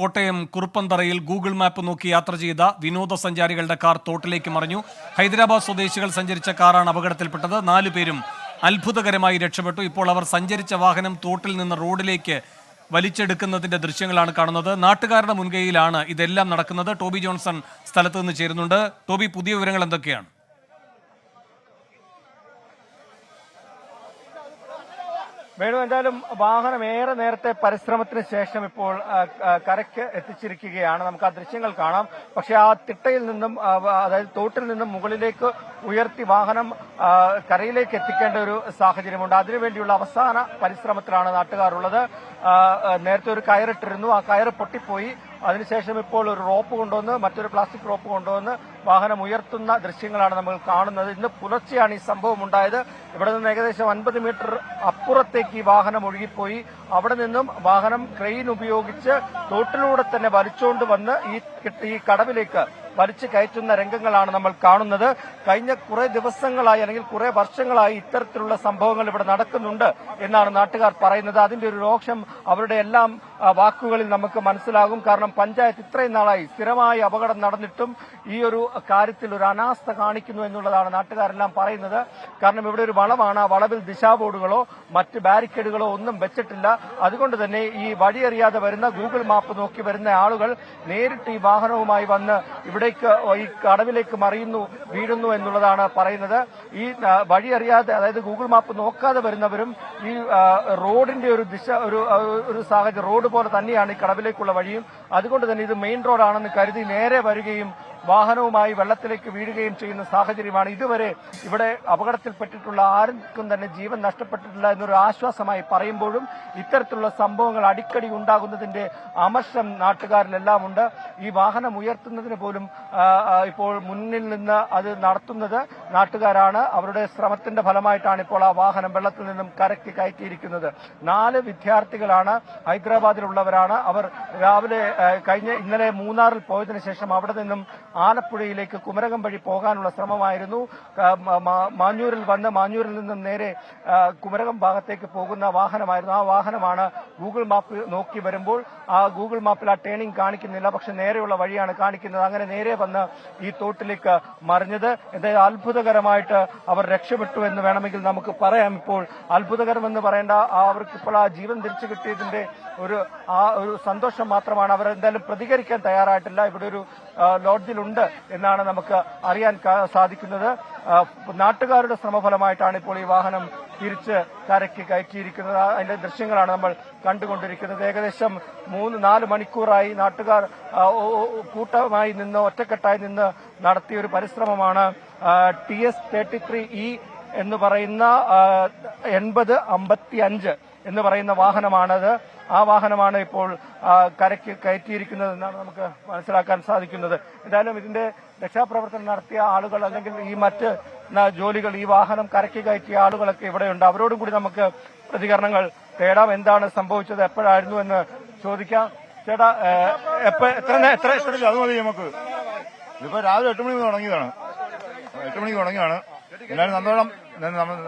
Kottayam കുറുപ്പന്തറയിൽ Google map നോക്കി യാത്ര ചെയ്ത വിനോദസഞ്ചാരികളുടെ കാർ തോട്ടിലേക്ക് മറിഞ്ഞു. ഹൈദരാബാദ് സ്വദേശികൾ സഞ്ചരിച്ച കാറാണ് അപകടത്തിൽപ്പെട്ടത്. നാലു പേരും അത്ഭുതകരമായി രക്ഷപ്പെട്ടു. ഇപ്പോൾ അവർ സഞ്ചരിച്ച വാഹനം തോട്ടിൽ നിന്ന് റോഡിലേക്ക് വലിച്ചെടുക്കുന്നതിന്റെ ദൃശ്യങ്ങളാണ് കാണുന്നത്. നാട്ടുകാരുടെ മുൻകൈയിലാണ് ഇതെല്ലാം നടക്കുന്നത്. ടോബി ജോൺസൺ സ്ഥലത്ത് നിന്ന് ചേരുന്നുണ്ട്. ടോബി പുതിയ വിവരങ്ങൾ എന്തൊക്കെയാണ്? വേണു എന്തായാലും വാഹനം ഏറെ നേരത്തെ പരിശ്രമത്തിന് ശേഷം ഇപ്പോൾ കരയ്ക്ക് എത്തിച്ചിരിക്കുകയാണ്. നമുക്ക് ആ ദൃശ്യങ്ങൾ കാണാം. പക്ഷെ ആ തിട്ടയിൽ നിന്നും അതായത് തോട്ടിൽ നിന്നും മുകളിലേക്ക് ഉയർത്തി വാഹനം കരയിലേക്ക് എത്തിക്കേണ്ട ഒരു സാഹചര്യമുണ്ട്. അതിനുവേണ്ടിയുള്ള അവസാന പരിശ്രമത്തിലാണ് നാട്ടുകാരുള്ളത്. നേരത്തെ ഒരു കയറിട്ടിരുന്നു. ആ കയറ് പൊട്ടിപ്പോയി. അതിനുശേഷം ഇപ്പോൾ ഒരു റോപ്പ് കൊണ്ടുവന്ന് മറ്റൊരു പ്ലാസ്റ്റിക് റോപ്പ് കൊണ്ടുവന്ന് വാഹനം ഉയർത്തുന്ന ദൃശ്യങ്ങളാണ് നമ്മൾ കാണുന്നത്. ഇന്ന് പുലർച്ചെയാണ് ഈ സംഭവം ഉണ്ടായത്. ഇവിടെ നിന്ന് ഏകദേശം അൻപത് മീറ്റർ അപ്പുറത്തേക്ക് ഈ വാഹനം ഒഴുകിപ്പോയി. അവിടെ നിന്നും വാഹനം ക്രെയിൻ ഉപയോഗിച്ച് തോട്ടിലൂടെ തന്നെ വലിച്ചുകൊണ്ട് വന്ന് ഈ കടവിലേക്ക് വലിച്ചു കയറ്റുന്ന രംഗങ്ങളാണ് നമ്മൾ കാണുന്നത്. കഴിഞ്ഞ കുറെ ദിവസങ്ങളായി അല്ലെങ്കിൽ കുറെ വർഷങ്ങളായി ഇത്തരത്തിലുള്ള സംഭവങ്ങൾ ഇവിടെ നടക്കുന്നുണ്ട് എന്നാണ് നാട്ടുകാർ പറയുന്നത്. അതിന്റെ ഒരു രോഷം അവരുടെ എല്ലാം വാക്കുകളിൽ നമുക്ക് മനസ്സിലാകും. കാരണം പഞ്ചായത്ത് ഇത്രയും നാളായി സ്ഥിരമായി അപകടം നടന്നിട്ടും ഈ ഒരു കാര്യത്തിൽ ഒരു അനാസ്ഥ കാണിക്കുന്നു എന്നുള്ളതാണ് നാട്ടുകാരെല്ലാം പറയുന്നത്. കാരണം ഇവിടെ ഒരു വളമാണ് ആ വളവിൽ ദിശാബോർഡുകളോ മറ്റ് ബാരിക്കേഡുകളോ ഒന്നും വെച്ചിട്ടില്ല. അതുകൊണ്ട് തന്നെ ഈ വഴിയറിയാതെ വരുന്ന ഗൂഗിൾ മാപ്പ് നോക്കി വരുന്ന ആളുകൾ നേരിട്ട് ഈ വാഹനവുമായി വന്ന് ഇവിടേക്ക് ഈ കടവിലേക്ക് മറിയുന്നു വീഴുന്നു എന്നുള്ളതാണ് പറയുന്നത്. ഈ വഴി അറിയാതെ അതായത് ഗൂഗിൾ മാപ്പ് നോക്കാതെ വരുന്നവരും ഈ റോഡിന്റെ ഒരു ദിശ ഒരു ഒരു സാഹചര്യം റോഡ് പോലെ തന്നെയാണ് ഈ കടവിലേക്കുള്ള വഴിയും. അതുകൊണ്ട് തന്നെ ഇത് മെയിൻ റോഡാണെന്ന് കരുതി നേരെ വരികയും വാഹനവുമായി വെള്ളത്തിലേക്ക് വീഴുകയും ചെയ്യുന്ന സാഹചര്യമാണ് ഇതുവരെ ഇവിടെ അപകടത്തിൽപ്പെട്ടിട്ടുള്ള ആർക്കും തന്നെ ജീവൻ നഷ്ടപ്പെട്ടിട്ടില്ല എന്നൊരു ആശ്വാസമായി പറയുമ്പോഴും ഇത്തരത്തിലുള്ള സംഭവങ്ങൾ അടിക്കടി ഉണ്ടാകുന്നതിന്റെ അമർഷം നാട്ടുകാരിലെല്ലാം ഉണ്ട്. ഈ വാഹനം ഉയർത്തുന്നതിന് പോലും ഇപ്പോൾ മുന്നിൽ നിന്ന് അത് നടത്തുന്നത് നാട്ടുകാരാണ്. അവരുടെ ശ്രമത്തിന്റെ ഫലമായിട്ടാണ് ഇപ്പോൾ ആ വാഹനം വെള്ളത്തിൽ നിന്നും കരക്കി കയറ്റിയിരിക്കുന്നത്. നാല് വിദ്യാർത്ഥികളാണ് ഹൈദരാബാദിലുള്ളവരാണ്. അവർ രാവിലെ കഴിഞ്ഞ ഇന്നലെ മൂന്നാറിൽ പോയതിനു ശേഷം അവിടെ നിന്നും ആലപ്പുഴയിലേക്ക് കുമരകം വഴി പോകാനുള്ള ശ്രമമായിരുന്നു. മാഞ്ഞൂരിൽ വന്ന് മാഞ്ഞൂരിൽ നിന്നും നേരെ കുമരകം ഭാഗത്തേക്ക് പോകുന്ന വാഹനമായിരുന്നു. ആ വാഹനമാണ് ഗൂഗിൾ മാപ്പ് നോക്കി വരുമ്പോൾ ആ ഗൂഗിൾ മാപ്പിൽ ആ ട്രെയിനിങ് കാണിക്കുന്നില്ല. പക്ഷെ നേരെയുള്ള വഴിയാണ് കാണിക്കുന്നത്. അങ്ങനെ നേരെ വന്ന് ഈ തോട്ടിലേക്ക് മറിഞ്ഞത്. എന്തായാലും അത്ഭുതകരമായിട്ട് അവർ രക്ഷപ്പെട്ടു എന്ന് വേണമെങ്കിൽ നമുക്ക് പറയാം. ഇപ്പോൾ അത്ഭുതകരമെന്ന് പറയേണ്ട അവർക്ക് ഇപ്പോൾ ആ ജീവൻ തിരിച്ചു കിട്ടിയതിന്റെ ഒരു ആ ഒരു സന്തോഷം മാത്രമാണ്. അവർ എന്തായാലും പ്രതികരിക്കാൻ തയ്യാറായിട്ടില്ല. ഇവിടെ ഒരു ലോഡ്ജിലുണ്ട് എന്നാണ് നമുക്ക് അറിയാൻ സാധിക്കുന്നത്. നാട്ടുകാരുടെ ശ്രമഫലമായിട്ടാണ് ഇപ്പോൾ ഈ വാഹനം തിരിച്ച് കരയ്ക്ക് കയറ്റിയിരിക്കുന്നത്. അതിന്റെ ദൃശ്യങ്ങളാണ് നമ്മൾ കണ്ടുകൊണ്ടിരിക്കുന്നത്. ഏകദേശം മൂന്ന് നാല് മണിക്കൂറായി നാട്ടുകാർ കൂട്ടമായി നിന്ന് ഒറ്റക്കെട്ടായി നിന്ന് നടത്തിയ ഒരു പരിശ്രമമാണ് T S thirty three E എന്ന് പറയുന്ന എൺപത് അമ്പത്തി അഞ്ച് എന്ന് പറയുന്ന വാഹനമാണത്. ആ വാഹനമാണ് ഇപ്പോൾ കരയ്ക്ക് കയറ്റിയിരിക്കുന്നത് എന്നാണ് നമുക്ക് മനസ്സിലാക്കാൻ സാധിക്കുന്നത്. എന്തായാലും ഇതിന്റെ രക്ഷാപ്രവർത്തനം നടത്തിയ ആളുകൾ അല്ലെങ്കിൽ ഈ മറ്റ് ജോലികൾ ഈ വാഹനം കരക്കി കയറ്റിയ ആളുകളൊക്കെ ഇവിടെയുണ്ട് അവരോടും കൂടി നമുക്ക് പ്രതികരണങ്ങൾ തേടാം. എന്താണ് സംഭവിച്ചത്? എപ്പോഴായിരുന്നു എന്ന് ചോദിക്കാം. ചേട്ടാ എത്ര എത്ര എത്ര അത് മതി നമുക്ക്. ഇപ്പൊ രാവിലെ എട്ട് മണിക്ക് തുടങ്ങിയതാണ്. എട്ട് മണിക്ക് തുടങ്ങിയാണ് എന്നാലും നന്നോളം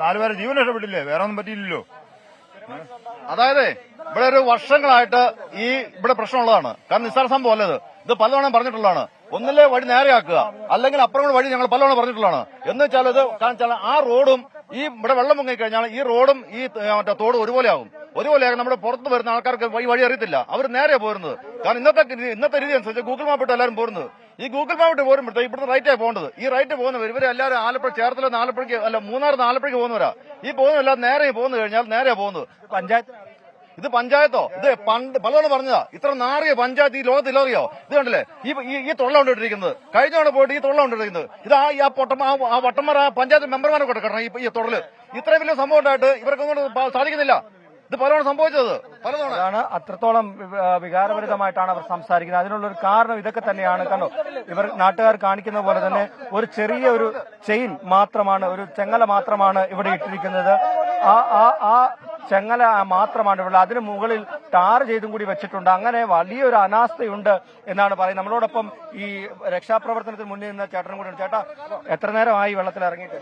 നാലുപേരെ ജീവൻ രക്ഷപ്പെട്ടില്ലേ? വേറെ ഒന്നും പറ്റിയില്ലല്ലോ. അതായത് ഇവിടെ ഒരു വർഷങ്ങളായിട്ട് ഈ ഇവിടെ പ്രശ്നമുള്ളതാണ്. കാരണം നിസ്സാര സംഭവം അല്ലത് ഇത് പലതവണ പറഞ്ഞിട്ടുള്ളതാണ്. ഒന്നില്ലേ വഴി നേരെയാക്കുക. അല്ലെങ്കിൽ അപ്പുറം വഴി ഞങ്ങൾ പലവണ്ണം പറഞ്ഞിട്ടുള്ളതാണ്. എന്ന് വെച്ചാൽ ഇത് കാണിച്ചാൽ ആ റോഡും ഈ ഇവിടെ വെള്ളം പൊങ്ങി കഴിഞ്ഞാൽ ഈ റോഡും ഈ മറ്റേ തോടും ഒരുപോലെയാകും. ഒരുപോലെയാകും നമ്മുടെ പുറത്ത് വരുന്ന ആൾക്കാർക്ക് ഈ വഴി അറിയത്തില്ല. അവർ നേരെ പോരുന്നത്. കാരണം ഇന്നത്തെ ഇന്നത്തെ രീതി അനുസരിച്ച് ഗൂഗിൾ മാപ്പ് ഇട്ട് എല്ലാവരും പോരുന്നത്. ഈ ഗൂഗിൾ മാപ്പ് ഇട്ട് പോരുമ്പോഴത്തെ ഇവിടുന്ന് റൈറ്റായി പോകേണ്ടത്. ഈ റൈറ്റ് പോകുന്നവർ ഇവരെല്ലാവരും ആലപ്പുഴ ചേർത്തല ആലപ്പുഴയ്ക്ക് അല്ല മൂന്നാർ ആലപ്പുഴയ്ക്ക് പോകുന്നവരാ. ഈ പോകുന്നതല്ല നേരെ പോകുന്നു കഴിഞ്ഞാൽ നേരെ പോകുന്നത് പഞ്ചായത്ത് ഇത് പഞ്ചായത്തോ? ഇത് പണ്ട് പലതവണ പറഞ്ഞതാ. ഇത്ര നാറിയ പഞ്ചായത്ത് ഈ ലോകത്ത് ഇല്ലറിയോ ഇത് കണ്ടില്ലേ? ഈ ഈ- തൊള്ള കൊണ്ടിട്ടിരിക്കുന്നത് കഴിഞ്ഞ തവണ പോയിട്ട് ഈ തൊള്ള കൊണ്ടിട്ടിരിക്കുന്നത് ഇത് ആ ആ പൊട്ടം ആ- വട്ടന്മാർ ആ പഞ്ചായത്ത് മെമ്പർമാരെ കൊടുക്കണം ഈ തൊടൽ ഇത്രയും വലിയ സംഭവം ഉണ്ടായിട്ട് ഇവർക്കൊന്നും സാധിക്കുന്നില്ല. ഇത് പലതവണ സംഭവിച്ചത്. പലതവണ. അത്രത്തോളം വികാരപരിതമായിട്ടാണ് അവർ സംസാരിക്കുന്നത്. അതിനുള്ള ഒരു കാരണം ഇതൊക്കെ തന്നെയാണ്. കണ്ടോ? ഇവർ നാട്ടുകാർ കാണിക്കുന്ന പോലെ തന്നെ ഒരു ചെറിയ ഒരു ചെയിൻ മാത്രമാണ് ഒരു ചെങ്ങല മാത്രമാണ് ഇവിടെ ഇട്ടിരിക്കുന്നത്. ആ ആ ആ ചെങ്ങല മാത്രമാണ് ഇവിടെ അതിന് മുകളിൽ ടാർ ചെയ്തും കൂടി വെച്ചിട്ടുണ്ട്. അങ്ങനെ വലിയൊരു അനാസ്ഥയുണ്ട് എന്നാണ് പറയുന്നത്. നമ്മളോടൊപ്പം ഈ രക്ഷാപ്രവർത്തനത്തിന് മുന്നിൽ നിന്ന ചേട്ടനും കൂടി ഉണ്ട്. ചേട്ടാ എത്ര നേരമായി വെള്ളത്തിൽ ഇറങ്ങിയിട്ട്?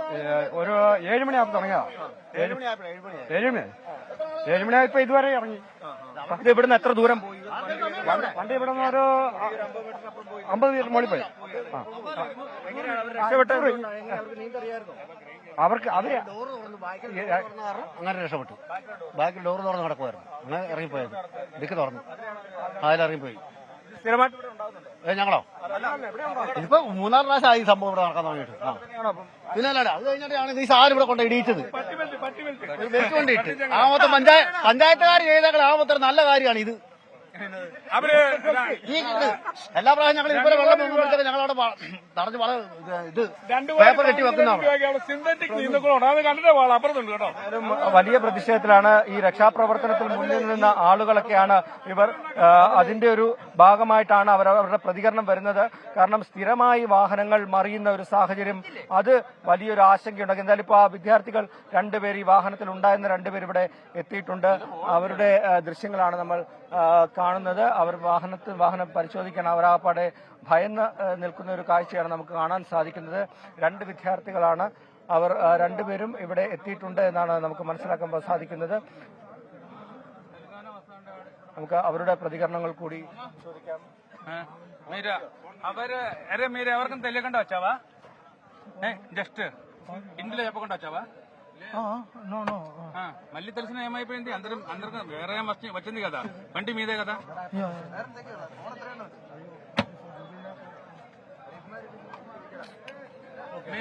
ഒരു ഏഴ് മണിയാകുമ്പോൾ തുടങ്ങിയതാ ഏഴ് ഏഴ് മണി ഏഴ് മണിയായപ്പോ ഇതുവരെ ഇറങ്ങി. ഇത് ഇവിടുന്ന് എത്ര ദൂരം പോയി? പണ്ട് ഇവിടെ നിന്ന് ഒരു അമ്പത് മീറ്റർ മോളിൽ പോയി. രക്ഷപ്പെട്ടു അവർക്ക് അവർ അങ്ങനെ രക്ഷപ്പെട്ടു. ബാക്കി ഡോർ തുറന്ന് നടക്കുമായിരുന്നു അങ്ങനെ ഇറങ്ങിപ്പോയത്. ഡിക്ക് തുറന്നു. അതിലിറങ്ങിപ്പോയി സ്ഥിരമായിട്ട്? ഏ ഞങ്ങളോ? ഇതിപ്പോ മൂന്നാറ് പ്രാവശ്യമായി സംഭവം ഇവിടെ നടക്കാൻ തുടങ്ങിയിട്ട്. ആ. പിന്നെ അല്ലാതെ അത് കഴിഞ്ഞിട്ടാണ് ഈ സാർ ഇവിടെ കൊണ്ട് ഇടിയിച്ചത്. ഒരു ബെൽറ്റ് കൊണ്ട് ഇട്ട്. ആ മൊത്തം പഞ്ചായത്ത് പഞ്ചായത്തുകാർ ചെയ്തേക്കൾ ആ മൊത്തം നല്ല കാര്യമാണ് ഇത്. ഈ എല്ലാ പ്രാവശ്യം ഞങ്ങൾ ഇതുപോലെ വെള്ളം ഞങ്ങൾ തടഞ്ഞ് വള ഇത് പേപ്പർ കെട്ടി വെക്കുന്നതാണ്. സിന്തറ്റിക് നീന്തക്കുളമാണ് അത് കണ്ടിട്ട് പോകാം അപ്പുറത്തുണ്ട് കേട്ടോ. വലിയ പ്രതിഷേധത്തിലാണ് ഈ രക്ഷാപ്രവർത്തനത്തിൽ മുന്നിൽ നിന്ന ആളുകളൊക്കെയാണ് ഇവർ അതിന്റെ ഒരു ഭാഗമായിട്ടാണ് അവർ അവരുടെ പ്രതികരണം വരുന്നത്. കാരണം സ്ഥിരമായി വാഹനങ്ങൾ മറിയുന്ന ഒരു സാഹചര്യം അത് വലിയൊരു ആശങ്കയുണ്ടാക്കി. എന്തായാലും ഇപ്പോൾ ആ വിദ്യാർത്ഥികൾ രണ്ടുപേർ ഈ വാഹനത്തിൽ ഉണ്ടായിരുന്ന രണ്ടുപേർ ഇവിടെ എത്തിയിട്ടുണ്ട്. അവരുടെ ദൃശ്യങ്ങളാണ് നമ്മൾ കാണുന്നത്. അവർ വാഹനത്തിൽ വാഹനം പരിശോധിക്കാൻ അവർ ആ പാടെ ഭയന്ന് ആ, നിൽക്കുന്ന ഒരു കാഴ്ചയാണ് നമുക്ക് കാണാൻ സാധിക്കുന്നത് രണ്ട് വിദ്യാർത്ഥികളാണ് അവർ ആ, രണ്ടുപേരും ഇവിടെ എത്തിയിട്ടുണ്ട് എന്നാണ് നമുക്ക് മനസ്സിലാക്കാൻ സാധിക്കുന്നത് നമുക്ക് അവരുടെ പ്രതികരണങ്ങൾ കൂടി ചോദിക്കാം మీర అవరు అరే మీరు ఎవరికైనా తెలియకుండా వచ్చావా జస్ట్ ఇందులో చెప్పకుండా వచ్చావా ఆ, మళ్ళీ తెలిసిన ఏమైపోయింది అందరం అందరికీ వేరే ఏం వచ్చి- వచ్చింది కదా బండి మీదే కదా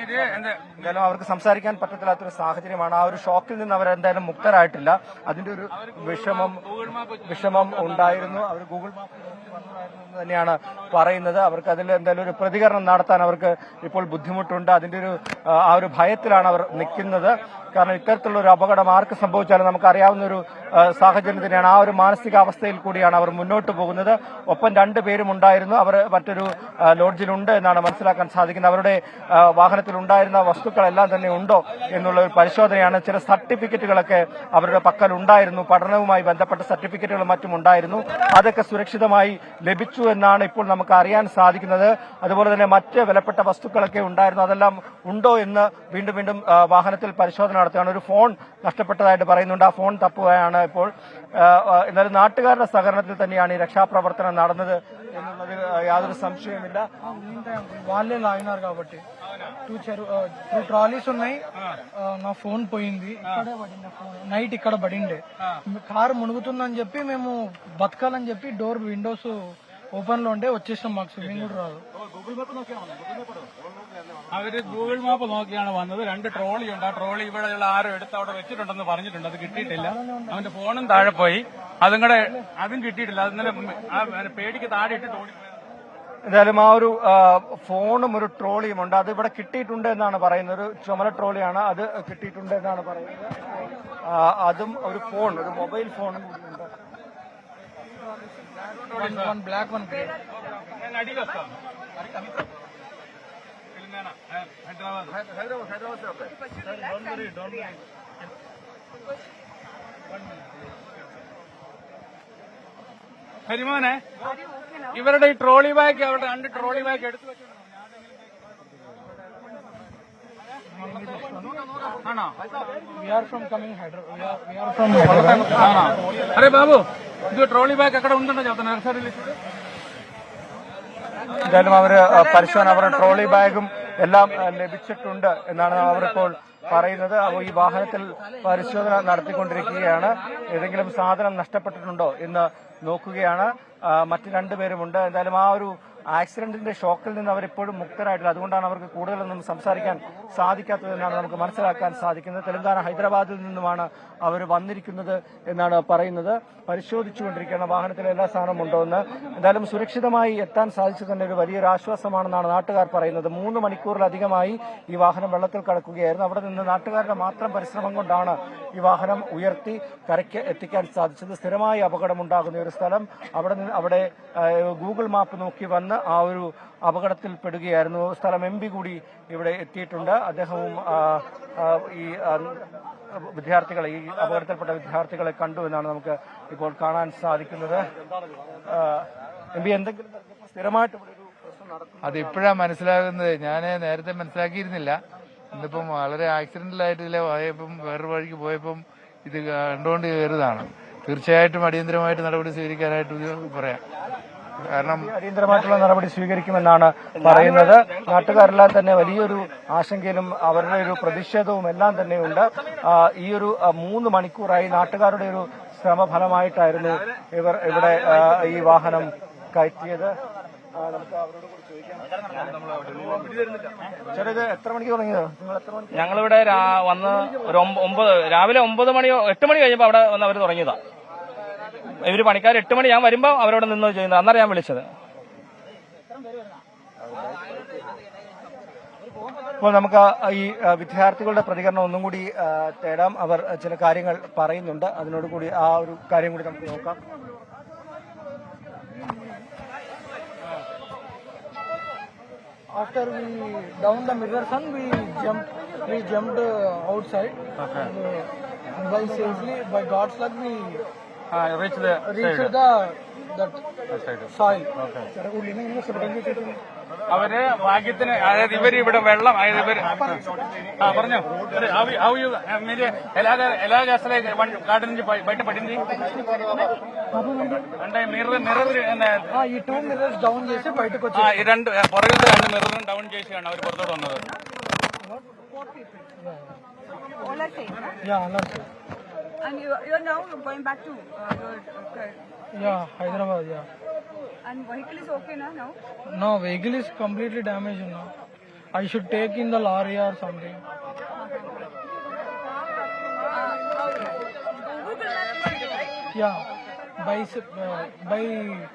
എന്തായാലും അവർക്ക് സംസാരിക്കാൻ പറ്റത്തില്ലാത്തൊരു സാഹചര്യമാണ്. ആ ഒരു ഷോക്കിൽ നിന്ന് അവർ എന്തായാലും മുക്തരായിട്ടില്ല. അതിന്റെ ഒരു വിഷമം വിഷമം ഉണ്ടായിരുന്നു. അവർ ഗൂഗിൾ മാപ്പ് തന്നെയാണ് പറയുന്നത്. അവർക്ക് അതിൽ എന്തായാലും ഒരു പ്രതികരണം നടത്താൻ അവർക്ക് ഇപ്പോൾ ബുദ്ധിമുട്ടുണ്ട്. അതിന്റെ ഒരു ആ ഒരു ഭയത്തിലാണ് അവർ നിൽക്കുന്നത്. കാരണം ഇത്തരത്തിലുള്ള ഒരു അപകടം ആർക്ക് സംഭവിച്ചാലും നമുക്ക് അറിയാവുന്ന ഒരു സാഹചര്യം തന്നെയാണ്. ആ ഒരു മാനസികാവസ്ഥയിൽ കൂടിയാണ് അവർ മുന്നോട്ട് പോകുന്നത്. ഒപ്പം രണ്ടു പേരും ഉണ്ടായിരുന്നു. അവർ മറ്റൊരു ലോഡ്ജിലുണ്ട് എന്നാണ് മനസ്സിലാക്കാൻ സാധിക്കുന്നത്. അവരുടെ വാഹനത്തിൽ ഉണ്ടായിരുന്ന വസ്തുക്കളെല്ലാം തന്നെ ഉണ്ടോ എന്നുള്ള ഒരു പരിശോധനയാണ്. ചില സർട്ടിഫിക്കറ്റുകളൊക്കെ അവരുടെ പക്കൽ ഉണ്ടായിരുന്നു പഠനവുമായി ബന്ധപ്പെട്ട സർട്ടിഫിക്കറ്റുകളും മറ്റും ഉണ്ടായിരുന്നു. അതൊക്കെ സുരക്ഷിതമായി ലഭിച്ചു എന്നാണ് ഇപ്പോൾ നമുക്ക് അറിയാൻ സാധിക്കുന്നത്. അതുപോലെ തന്നെ മറ്റ് വിലപ്പെട്ട വസ്തുക്കളൊക്കെ ഉണ്ടായിരുന്നു. അതെല്ലാം ഉണ്ടോ എന്ന് വീണ്ടും വീണ്ടും വാഹനത്തിൽ പരിശോധന നടത്തുകയാണ് ഒരു ഫോൺ നഷ്ടപ്പെട്ടതായിട്ട് പറയുന്നുണ്ട് ആ ഫോൺ തപ്പുകയാണ് ഇപ്പോൾ എന്നാലും നാട്ടുകാരുടെ സഹകരണത്തിൽ തന്നെയാണ് ഈ രക്ഷാപ്രവർത്തനം നടന്നത് എന്നുള്ളതിൽ യാതൊരു സംശയമില്ല వాళ్ళే ఉన్నాయి నా ఫోన్ పోయింది నైట్ ఇక్కడ పడిండే కారు మునుగుతుందని చెప్పి మేము బతకాలని చెప్పి డోర్ విండోస్ ఓపెన్ లో ఉండే వచ్చేసాం మాకు స్విమ్మింగ్ కూడా రాదు അവര് ഗൂഗിൾ മാപ്പ് നോക്കിയാണ് വന്നത് രണ്ട് ട്രോളി ഉണ്ട് ആ ട്രോളി ഇവിടെയുള്ള ആരോ എടുത്ത് അവിടെ വെച്ചിട്ടുണ്ടെന്ന് പറഞ്ഞിട്ടുണ്ട് അത് കിട്ടിയിട്ടില്ല അവന്റെ ഫോണും താഴെ പോയി അതും കൂടെ അതും കിട്ടിയിട്ടില്ല അത് ഇന്നലെ ആ പേടിക്ക് താഴെ ഇട്ടിട്ട് ഓടിപ്പോയത് എന്തായാലും ആ ഒരു ആ, ഫോണും ഒരു ട്രോളിയും ഉണ്ട് അത് ഇവിടെ കിട്ടിയിട്ടുണ്ട് എന്നാണ് പറയുന്നത് ഒരു ചുമല ട്രോളിയാണ് അത് കിട്ടിയിട്ടുണ്ട് എന്നാണ് പറയുന്നത് ആ, അതും ഒരു ഫോൺ ഒരു മൊബൈൽ ഫോണും കൂടിയുണ്ട് One, one black, one grey. ഹരിമോനെ ഇവരുടെ ഈ ട്രോളി ബാഗ് അവിടെ രണ്ട് ട്രോളി ബാഗ് എടുത്തു വെച്ചോ വെച്ചിട്ടുണ്ടോ. అరే బాబు ఇది ట్రోలీ బ్యాగ్ ఎక్కడ ఉందంటే చెప్తాను ఒకసారి എന്തായാലും അവർ പരിശോധന അവരുടെ ട്രോളി ബാഗും എല്ലാം ലഭിച്ചിട്ടുണ്ട് എന്നാണ് അവരിപ്പോൾ പറയുന്നത്. അപ്പോൾ ഈ വാഹനത്തിൽ പരിശോധന നടത്തിക്കൊണ്ടിരിക്കുകയാണ്. ഏതെങ്കിലും സാധനം നഷ്ടപ്പെട്ടിട്ടുണ്ടോ എന്ന് നോക്കുകയാണ്. മറ്റ് രണ്ടുപേരുമുണ്ട് എന്തായാലും ആ ഒരു ആക്സിഡന്റിന്റെ ഷോക്കിൽ നിന്ന് അവരിപ്പോഴും മുക്തരായിട്ടില്ല. അതുകൊണ്ടാണ് അവർക്ക് കൂടുതലൊന്നും സംസാരിക്കാൻ സാധിക്കാത്തതെന്നാണ് നമുക്ക് മനസ്സിലാക്കാൻ സാധിക്കുന്നത്. തെലങ്കാന ഹൈദരാബാദിൽ നിന്നുമാണ് അവർ വന്നിരിക്കുന്നത് എന്നാണ് പറയുന്നത്. പരിശോധിച്ചുകൊണ്ടിരിക്കുകയാണ്. വാഹനത്തിൽ എല്ലാ സാധനവും ഉണ്ടോ എന്ന്. എന്തായാലും സുരക്ഷിതമായി എത്താൻ സാധിച്ചു തന്നെ ഒരു വലിയൊരു ആശ്വാസമാണെന്നാണ് നാട്ടുകാർ പറയുന്നത്. മൂന്ന് മണിക്കൂറിലധികമായി ഈ വാഹനം വെള്ളത്തിൽ കടക്കുകയായിരുന്നു. അവിടെ നിന്ന് നാട്ടുകാരുടെ മാത്രം പരിശ്രമം കൊണ്ടാണ് ഈ വാഹനം ഉയർത്തി കരയ്ക്ക് എത്തിക്കാൻ സാധിച്ചത്. സ്ഥിരമായി അപകടമുണ്ടാകുന്ന ഒരു സ്ഥലം. അവിടെ അവിടെ ഗൂഗിൾ മാപ്പ് നോക്കി വന്ന് ആ ഒരു അപകടത്തിൽ പെടുകയായിരുന്നു സ്ഥലം എം കൂടി ഇവിടെ എത്തിയിട്ടുണ്ട്. അദ്ദേഹവും ഈ വിദ്യാർത്ഥികളെ ഈ അപകടത്തിൽപ്പെട്ട വിദ്യാർത്ഥികളെ കണ്ടു എന്നാണ് നമുക്ക് ഇപ്പോൾ കാണാൻ സാധിക്കുന്നത്. എം പി എന്തെങ്കിലും സ്ഥിരമായിട്ട് അത് ഇപ്പോഴാണ് മനസ്സിലാകുന്നത്. ഞാൻ നേരത്തെ മനസ്സിലാക്കിയിരുന്നില്ല. ഇന്നിപ്പം വളരെ ആക്സിഡന്റിലായിട്ട് ഇതിലെ പോയപ്പം വേറൊരു വഴിക്ക് പോയപ്പം ഇത് കണ്ടുകൊണ്ട് കയറിയതാണ് തീർച്ചയായിട്ടും അടിയന്തരമായിട്ട് നടപടി സ്വീകരിക്കാനായിട്ട് പറയാം. കാരണം അടിയന്തരമായിട്ടുള്ള നടപടി സ്വീകരിക്കുമെന്നാണ് പറയുന്നത്. നാട്ടുകാരെല്ലാം തന്നെ വലിയൊരു ആശങ്കയിലും അവരുടെ ഒരു പ്രതിഷേധവും എല്ലാം തന്നെയുണ്ട്. ഈ ഒരു മൂന്ന് മണിക്കൂറായി നാട്ടുകാരുടെ ഒരു ശ്രമഫലമായിട്ടായിരുന്നു ഇവർ ഇവിടെ ഈ വാഹനം കയറ്റിയത്. ഞങ്ങളിവിടെ വന്ന് ഒരു ഒമ്പത് രാവിലെ ഒമ്പത് മണിയോ എട്ട് മണി കഴിഞ്ഞപ്പോ അവിടെ വന്ന് അവർ തുടങ്ങിയതാ. ഇവർ പണിക്കാർ എട്ട് മണി ഞാൻ വരുമ്പോൾ അവരോട് നിന്ന് ചെയ്യുന്നത്. അന്നേരം ഞാൻ വിളിച്ചത്. അപ്പോൾ നമുക്ക് ഈ വിദ്യാർത്ഥികളുടെ പ്രതികരണം ഒന്നും കൂടി തേടാം. അവർ ചില കാര്യങ്ങൾ പറയുന്നുണ്ട്. അതിനോട് കൂടി ആ ഒരു കാര്യം കൂടി നമുക്ക് നോക്കാം. After we down the mirror sun we jumped we jumped outside. And, uh, by safely by god's luck we reach reached the that soil അവര് ഭാഗ്യത്തിന് അതായത് ഇവര് ഇവിടെ വെള്ളം അതായത് ഇവര് ఆ, പറഞ്ഞോ హౌ యూ మీరు ఎలాగ ఎలాగ అసలు గార్డెన్ నుంచి బయ- బయట పడింది అంటే మిర్రర్ మిర్రర్ ఆ, ఈ టూ మిర్రర్స్ డౌన్ చేసి బయటకు వచ్చి ఈ రెండు పొరగితే రెండు మిర్రర్ డౌన్ చేసి അവർ പുറത്തോട്ട് വന്നത് And you, you're now going back to uh, your. Uh, yeah, Hyderabad, yeah. And vehicle is okay now? No, vehicle is completely damaged now. I should take in the lorry or something. Yeah, by uh, by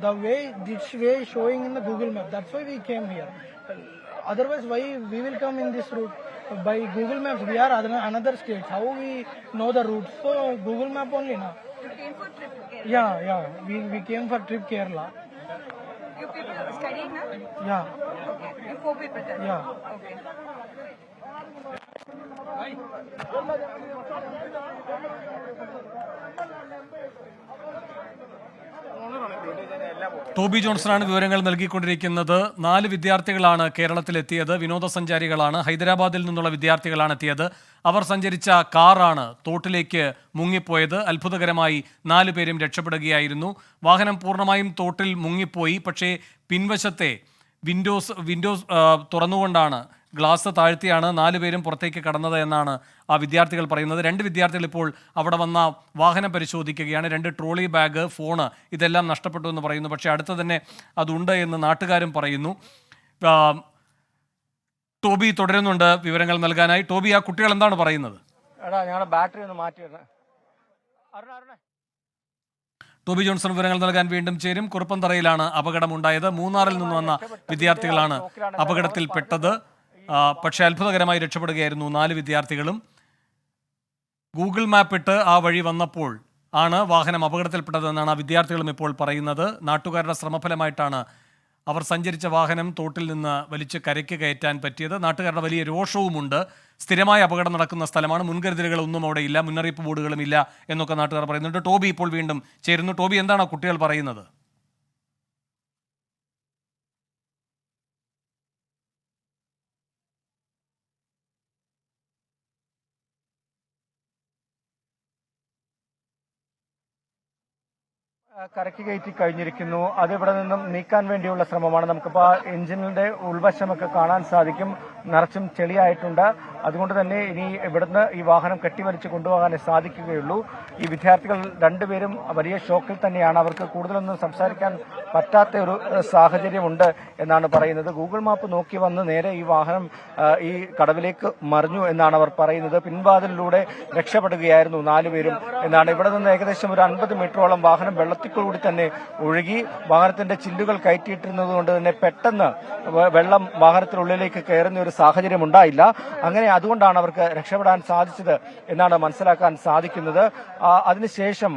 the way this way showing in the Google map. That's why we came here. Otherwise, why we will come in this route? By Google Maps, we are other, another states. How we know the route? So Google Map only now. You came for trip. Okay. Yeah, yeah. We we came for trip Kerala. You people are studying now. Yeah, Okay. You four people there. yeah. Okay. Toby ജോൺസണാണ് വിവരങ്ങൾ നൽകിക്കൊണ്ടിരിക്കുന്നത്. നാല് വിദ്യാർത്ഥികളാണ് കേരളത്തിലെത്തിയത്. വിനോദസഞ്ചാരികളാണ് ഹൈദരാബാദിൽ നിന്നുള്ള വിദ്യാർത്ഥികളാണ് എത്തിയത്. അവർ സഞ്ചരിച്ച കാറാണ് തോട്ടിലേക്ക് മുങ്ങിപ്പോയത്. അത്ഭുതകരമായി നാലു പേരും രക്ഷപ്പെടുകയായിരുന്നു. വാഹനം പൂർണമായും തോട്ടിൽ മുങ്ങിപ്പോയി. പക്ഷേ പിൻവശത്തെ വിൻഡോസ് വിൻഡോസ് തുറന്നുകൊണ്ടാണ് ഗ്ലാസ് താഴ്ത്തിയാണ് നാലുപേരും പുറത്തേക്ക് കടന്നത് എന്നാണ് ആ വിദ്യാർത്ഥികൾ പറയുന്നത്. രണ്ട് വിദ്യാർത്ഥികൾ ഇപ്പോൾ അവിടെ വന്ന വാഹനം പരിശോധിക്കുകയാണ്. രണ്ട് ട്രോളി ബാഗ് ഫോണ് ഇതെല്ലാം നഷ്ടപ്പെട്ടു എന്ന് പറയുന്നു. പക്ഷേ അടുത്ത് തന്നെ അതുണ്ട് എന്ന് നാട്ടുകാരും പറയുന്നു. ടോബി തുടരുന്നുണ്ട് വിവരങ്ങൾ നൽകാനായി. ടോബി ആ കുട്ടികൾ എന്താണ് പറയുന്നത്? ബാറ്ററി ഒന്ന് അരുണേ ടോബി ജോൺസൺ വിവരങ്ങൾ നൽകാൻ വീണ്ടും ചേരും. കുറുപ്പന്തറയിലാണ് അപകടമുണ്ടായത്. മൂന്നാറിൽ നിന്ന് വന്ന വിദ്യാർത്ഥികളാണ് അപകടത്തിൽപ്പെട്ടത്. പക്ഷേ അത്ഭുതകരമായി രക്ഷപ്പെടുകയായിരുന്നു നാല് വിദ്യാർത്ഥികളും. ഗൂഗിൾ മാപ്പ് ഇട്ട് ആ വഴി വന്നപ്പോൾ ആണ് വാഹനം അപകടത്തിൽപ്പെട്ടതെന്നാണ് ആ വിദ്യാർത്ഥികളും ഇപ്പോൾ പറയുന്നത്. നാട്ടുകാരുടെ ശ്രമഫലമായിട്ടാണ് അവർ സഞ്ചരിച്ച വാഹനം തോട്ടിൽ നിന്ന് വലിച്ച് കരയ്ക്ക് കയറ്റാൻ പറ്റിയത്. നാട്ടുകാരുടെ വലിയ രോഷവുമുണ്ട്. സ്ഥിരമായ അപകടം നടക്കുന്ന സ്ഥലമാണ്. മുൻകരുതലുകളൊന്നും അവിടെ ഇല്ല. മുന്നറിയിപ്പ് ബോർഡുകളും ഇല്ല എന്നൊക്കെ നാട്ടുകാർ പറയുന്നുണ്ട്. ടോബി ഇപ്പോൾ വീണ്ടും ചേരുന്നു. ടോബി എന്താണ് കുട്ടികൾ പറയുന്നത്? ആ, കരയ്ക്ക് കയറ്റി കഴിഞ്ഞിരിക്കുന്നു. അത് ഇവിടെ നിന്നും നീക്കാൻ വേണ്ടിയുള്ള ശ്രമമാണ്. നമുക്കിപ്പോൾ എഞ്ചിനിന്റെ ഉൾവശമൊക്കെ കാണാൻ സാധിക്കും. നിറച്ചും ചെളിയായിട്ടുണ്ട്. അതുകൊണ്ട് തന്നെ ഇനി ഇവിടുന്ന് ഈ വാഹനം കെട്ടിവലിച്ച് കൊണ്ടുപോകാനേ സാധിക്കുകയുള്ളൂ. ഈ വിദ്യാർത്ഥികൾ രണ്ടുപേരും വലിയ ഷോക്കിൽ തന്നെയാണ്. അവർക്ക് കൂടുതലൊന്നും സംസാരിക്കാൻ പറ്റാത്ത ഒരു സാഹചര്യമുണ്ട് എന്നാണ് പറയുന്നത്. ഗൂഗിൾ മാപ്പ് നോക്കി വന്ന് നേരെ ഈ വാഹനം ഈ കടവിലേക്ക് മറിഞ്ഞു എന്നാണ് അവർ പറയുന്നത്. പിൻവാതിലിലൂടെ രക്ഷപ്പെടുകയായിരുന്നു നാലുപേരും എന്നാണ്. ഇവിടെ നിന്ന് ഏകദേശം ഒരു അൻപത് മീറ്ററോളം വാഹനം വെള്ളത്തിൽക്കൂടി തന്നെ ഒഴുകി വാഹനത്തിന്റെ ചില്ലുകൾ കയറ്റിയിട്ടിരുന്നത് കൊണ്ട് തന്നെ പെട്ടെന്ന് വെള്ളം വാഹനത്തിനുള്ളിലേക്ക് കയറുന്ന ഒരു സാഹചര്യം ഉണ്ടായില്ല. അങ്ങനെ അതുകൊണ്ടാണ് അവർക്ക് രക്ഷപ്പെടാൻ സാധിച്ചത് എന്നാണ് മനസ്സിലാക്കാൻ സാധിക്കുന്നത്. അതിനുശേഷം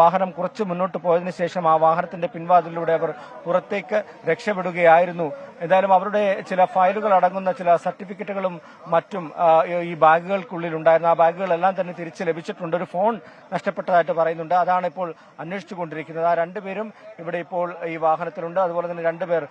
വാഹനം കുറച്ച് മുന്നോട്ട് പോയതിനു ശേഷം ആ വാഹനത്തിന്റെ പിൻവാതിലൂടെ അവർ പുറത്തേക്ക് രക്ഷപ്പെടുകയായിരുന്നു. എന്തായാലും അവരുടെ ചില ഫയലുകൾ അടങ്ങുന്ന ചില സർട്ടിഫിക്കറ്റുകളും മറ്റും ഈ ബാഗുകൾക്കുള്ളിൽ ഉണ്ടായിരുന്നു. ആ ബാഗുകളെല്ലാം തന്നെ തിരിച്ച് ലഭിച്ചിട്ടുണ്ട്. ഒരു ഫോൺ നഷ്ടപ്പെട്ടതായിട്ട് പറയുന്നുണ്ട്. അതാണ് ഇപ്പോൾ അന്വേഷിച്ചുകൊണ്ടിരിക്കുന്നത്. ആ രണ്ടുപേരും ഇവിടെ ഇപ്പോൾ ഈ വാഹനത്തിലുണ്ട്. അതുപോലെ തന്നെ രണ്ടുപേർ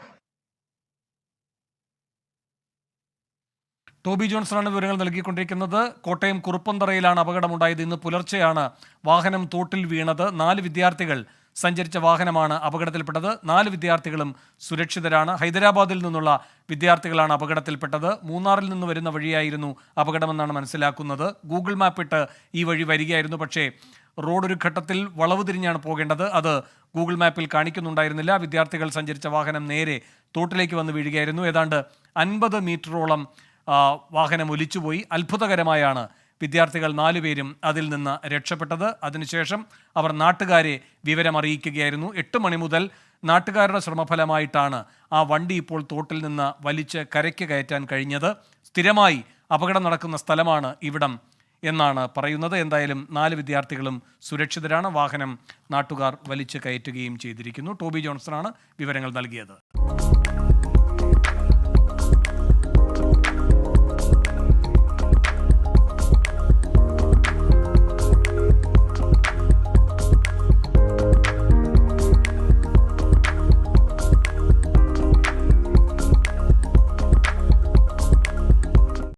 ടോബി ജോൺസണാണ് വിവരങ്ങൾ നൽകിക്കൊണ്ടിരിക്കുന്നത്. കോട്ടയം കുറുപ്പന്തറയിലാണ് അപകടമുണ്ടായത്. ഇന്ന് പുലർച്ചെയാണ് വാഹനം തോട്ടിൽ വീണത്. നാല് വിദ്യാർത്ഥികൾ സഞ്ചരിച്ച വാഹനമാണ് അപകടത്തിൽപ്പെട്ടത്. നാല് വിദ്യാർത്ഥികളും സുരക്ഷിതരാണ്. ഹൈദരാബാദിൽ നിന്നുള്ള വിദ്യാർത്ഥികളാണ് അപകടത്തിൽപ്പെട്ടത്. മൂന്നാറിൽ നിന്ന് വരുന്ന വഴിയായിരുന്നു അപകടമെന്നാണ് മനസ്സിലാക്കുന്നത്. ഗൂഗിൾ മാപ്പ് ഇട്ട് ഈ വഴി വരികയായിരുന്നു. പക്ഷേ റോഡ് ഒരു ഘട്ടത്തിൽ വളവ് തിരിഞ്ഞാണ് പോകേണ്ടത്. അത് ഗൂഗിൾ മാപ്പിൽ കാണിക്കുന്നുണ്ടായിരുന്നില്ല. വിദ്യാർത്ഥികൾ സഞ്ചരിച്ച വാഹനം നേരെ തോട്ടിലേക്ക് വന്ന് വീഴുകയായിരുന്നു. ഏതാണ്ട് അൻപത് മീറ്ററോളം വാഹനം ഒലിച്ചുപോയി. അത്ഭുതകരമായാണ് വിദ്യാർത്ഥികൾ നാലുപേരും അതിൽ നിന്ന് രക്ഷപ്പെട്ടത്. അതിനുശേഷം അവർ നാട്ടുകാരെ വിവരമറിയിക്കുകയായിരുന്നു. എട്ട് മണി മുതൽ നാട്ടുകാരുടെ ശ്രമഫലമായിട്ടാണ് ആ വണ്ടി ഇപ്പോൾ തോട്ടിൽ നിന്ന് വലിച്ച് കരയ്ക്ക് കയറ്റാൻ കഴിഞ്ഞത്. സ്ഥിരമായി അപകടം നടക്കുന്ന സ്ഥലമാണ് ഇവിടം എന്നാണ് പറയുന്നത്. എന്തായാലും നാല് വിദ്യാർത്ഥികളും സുരക്ഷിതരാണ്. വാഹനം നാട്ടുകാർ വലിച്ചു കയറ്റുകയും ചെയ്തിരിക്കുന്നു. ടോബി ജോൺസണാണ് വിവരങ്ങൾ നൽകിയത്.